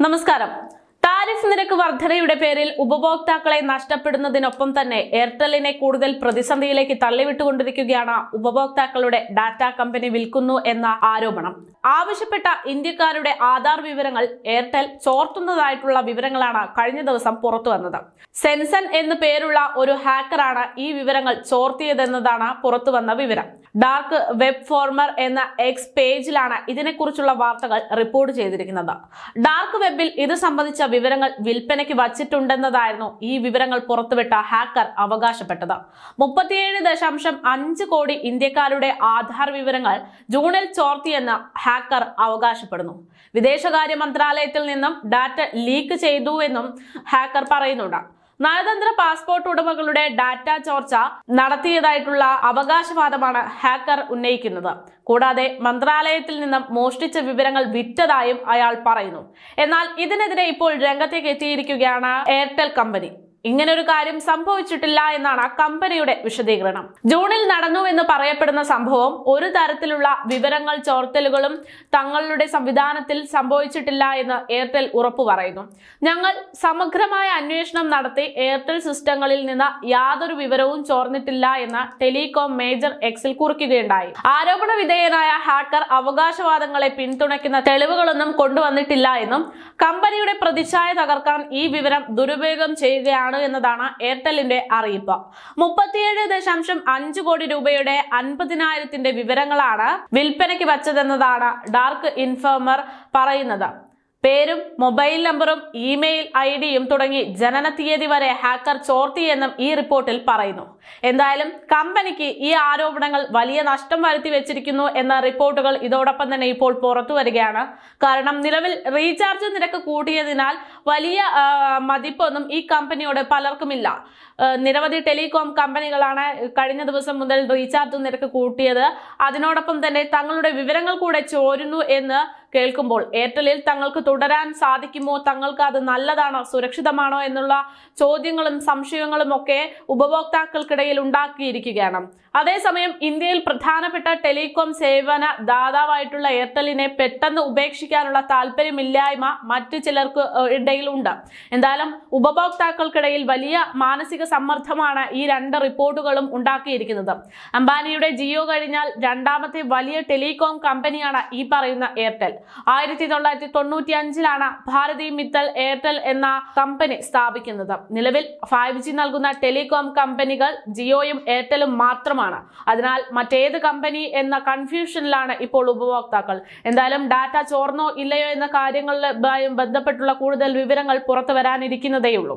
നമസ്കാരം. താരിഫ് നിരക്ക് വർധനയുടെ പേരിൽ ഉപഭോക്താക്കളെ നഷ്ടപ്പെടുന്നതിനൊപ്പം തന്നെ എയർടെല്ലിനെ കൂടുതൽ പ്രതിസന്ധിയിലേക്ക് തള്ളിവിട്ടുകൊണ്ടിരിക്കുകയാണ് ഉപഭോക്താക്കളുടെ ഡാറ്റ കമ്പനി വിൽക്കുന്നു എന്ന ആരോപണം. ആവശ്യപ്പെട്ട ഇന്ത്യക്കാരുടെ ആധാർ വിവരങ്ങൾ എയർടെൽ ചോർത്തുന്നതായിട്ടുള്ള വിവരങ്ങളാണ് കഴിഞ്ഞ ദിവസം പുറത്തു വന്നത്. സെൻസൻ എന്ന് പേരുള്ള ഒരു ഹാക്കറാണ് ഈ വിവരങ്ങൾ ചോർത്തിയതെന്നതാണ് പുറത്തു വന്ന വിവരം. ഡാർക്ക് വെബ് ഫോർമർ എന്ന എക്സ് പേജിലാണ് ഇതിനെക്കുറിച്ചുള്ള വാർത്തകൾ റിപ്പോർട്ട് ചെയ്തിരിക്കുന്നത്. ഡാർക്ക് വെബിൽ ഇത് സംബന്ധിച്ച വിവരങ്ങൾ വിൽപ്പനയ്ക്ക് വച്ചിട്ടുണ്ടെന്നതായിരുന്നു ഈ വിവരങ്ങൾ പുറത്തുവിട്ട ഹാക്കർ അവകാശപ്പെട്ടത്. മുപ്പത്തിയേഴ് ദശാംശം അഞ്ച് കോടി ഇന്ത്യക്കാരുടെ ആധാർ വിവരങ്ങൾ ജൂണിൽ ചോർത്തിയെന്ന് ഹാക്കർ അവകാശപ്പെടുന്നു. വിദേശകാര്യ മന്ത്രാലയത്തിൽ നിന്നും ഡാറ്റ ലീക്ക് ചെയ്തു എന്നും ഹാക്കർ പറയുന്നുണ്ട്. നയതന്ത്ര പാസ്പോർട്ട് ഉടമകളുടെ ഡാറ്റ ചോർച്ച നടത്തിയതായിട്ടുള്ള അവകാശവാദമാണ് ഹാക്കർ ഉന്നയിക്കുന്നത്. കൂടാതെ മന്ത്രാലയത്തിൽ നിന്നും മോഷ്ടിച്ച വിവരങ്ങൾ വിറ്റതായും അയാൾ പറയുന്നു. എന്നാൽ ഇതിനെതിരെ ഇപ്പോൾ രംഗത്തേക്ക് എത്തിയിരിക്കുകയാണ് എയർടെൽ കമ്പനി. ഇങ്ങനൊരു കാര്യം സംഭവിച്ചിട്ടില്ല എന്നാണ് കമ്പനിയുടെ വിശദീകരണം. ജൂണിൽ നടന്നു എന്ന് പറയപ്പെടുന്ന സംഭവം ഒരു തരത്തിലുള്ള വിവരങ്ങൾ ചോർത്തലുകളും തങ്ങളുടെ സംവിധാനത്തിൽ സംഭവിച്ചിട്ടില്ല എന്ന് എയർടെൽ ഉറപ്പു പറയുന്നു. ഞങ്ങൾ സമഗ്രമായ അന്വേഷണം നടത്തി എയർടെൽ സിസ്റ്റങ്ങളിൽ നിന്ന് യാതൊരു വിവരവും ചോർന്നിട്ടില്ല എന്ന് ടെലികോം മേജർ എക്സിൽ കുറിക്കുകയുണ്ടായി. ആരോപണ വിധേയനായ ഹാക്കർ അവകാശവാദങ്ങളെ പിന്തുണയ്ക്കുന്ന തെളിവുകളൊന്നും കൊണ്ടുവന്നിട്ടില്ല എന്നും കമ്പനിയുടെ പ്രതിച്ഛായ തകർക്കാൻ ഈ വിവരം ദുരുപയോഗം ചെയ്യുകയാണ് എന്നതാണ് എയർടെല്ലിന്റെ അറിയിപ്പ്. മുപ്പത്തിയേഴ് ദശാംശം അഞ്ച് കോടി രൂപയുടെ അൻപതിനായിരത്തിന്റെ വിവരങ്ങളാണ് വിൽപ്പനയ്ക്ക് വച്ചതെന്നതാണ് ഡാർക്ക് ഇൻഫോമർ പറയുന്നത്. പേരും മൊബൈൽ നമ്പറും ഇമെയിൽ ഐ ഡിയും തുടങ്ങി ജനന തീയതി വരെ ഹാക്കർ ചോർത്തിയെന്നും ഈ റിപ്പോർട്ടിൽ പറയുന്നു. എന്തായാലും കമ്പനിക്ക് ഈ ആരോപണങ്ങൾ വലിയ നഷ്ടം വരുത്തി വെച്ചിരിക്കുന്നു എന്ന റിപ്പോർട്ടുകൾ ഇതോടൊപ്പം തന്നെ ഇപ്പോൾ പുറത്തു വരികയാണ്. കാരണം നിലവിൽ റീചാർജ് നിരക്ക് കൂട്ടിയതിനാൽ വലിയ മതിപ്പൊന്നും ഈ കമ്പനിയോട് പലർക്കുമില്ല. നിരവധി ടെലികോം കമ്പനികളാണ് കഴിഞ്ഞ ദിവസം മുതൽ റീചാർജ് നിരക്ക് കൂട്ടിയത്. അതിനോടൊപ്പം തന്നെ തങ്ങളുടെ വിവരങ്ങൾ കൂടെ ചോരുന്നു എന്ന് കേൾക്കുമ്പോൾ എയർടെലിൽ തങ്ങൾക്ക് തുടരാൻ സാധിക്കുമോ? തങ്ങൾക്ക് അത് നല്ലതാണോ? സുരക്ഷിതമാണോ എന്നുള്ള ചോദ്യങ്ങളും സംശയങ്ങളും ഒക്കെ ഉപഭോക്താക്കൾക്കിടയിൽ ഉണ്ടാക്കിയിരിക്കുകയാണ്. അതേസമയം ഇന്ത്യയിൽ പ്രധാനപ്പെട്ട ടെലികോം സേവന ദാതാവായിട്ടുള്ള എയർടെലിനെ പെട്ടെന്ന് ഉപേക്ഷിക്കാനുള്ള താല്പര്യമില്ലായ്മ മറ്റു ചിലർക്ക് ഇടയിലുണ്ട്. എന്തായാലും ഉപഭോക്താക്കൾക്കിടയിൽ വലിയ മാനസിക സമ്മർദ്ദമാണ് ഈ രണ്ട് റിപ്പോർട്ടുകളും ഉണ്ടാക്കിയിരിക്കുന്നത്. അംബാനിയുടെ ജിയോ കഴിഞ്ഞാൽ രണ്ടാമത്തെ വലിയ ടെലികോം കമ്പനിയാണ് ഈ പറയുന്ന എയർടെൽ. ആയിരത്തി തൊള്ളായിരത്തി തൊണ്ണൂറ്റി അഞ്ചിലാണ് ഭാരതി മിത്തൽ എയർടെൽ എന്ന കമ്പനി സ്ഥാപിക്കുന്നത്. നിലവിൽ ഫൈവ് ജി നൽകുന്ന ടെലികോം കമ്പനികൾ ജിയോയും എയർടെലും മാത്രമാണ്. അതിനാൽ മറ്റേത് കമ്പനി എന്ന കൺഫ്യൂഷനിലാണ് ഇപ്പോൾ ഉപഭോക്താക്കൾ. എന്തായാലും ഡാറ്റ ചോർന്നോ ഇല്ലയോ എന്ന കാര്യങ്ങളുമായി ബന്ധപ്പെട്ടുള്ള കൂടുതൽ വിവരങ്ങൾ പുറത്തു വരാനിരിക്കുന്നതേയുള്ളൂ.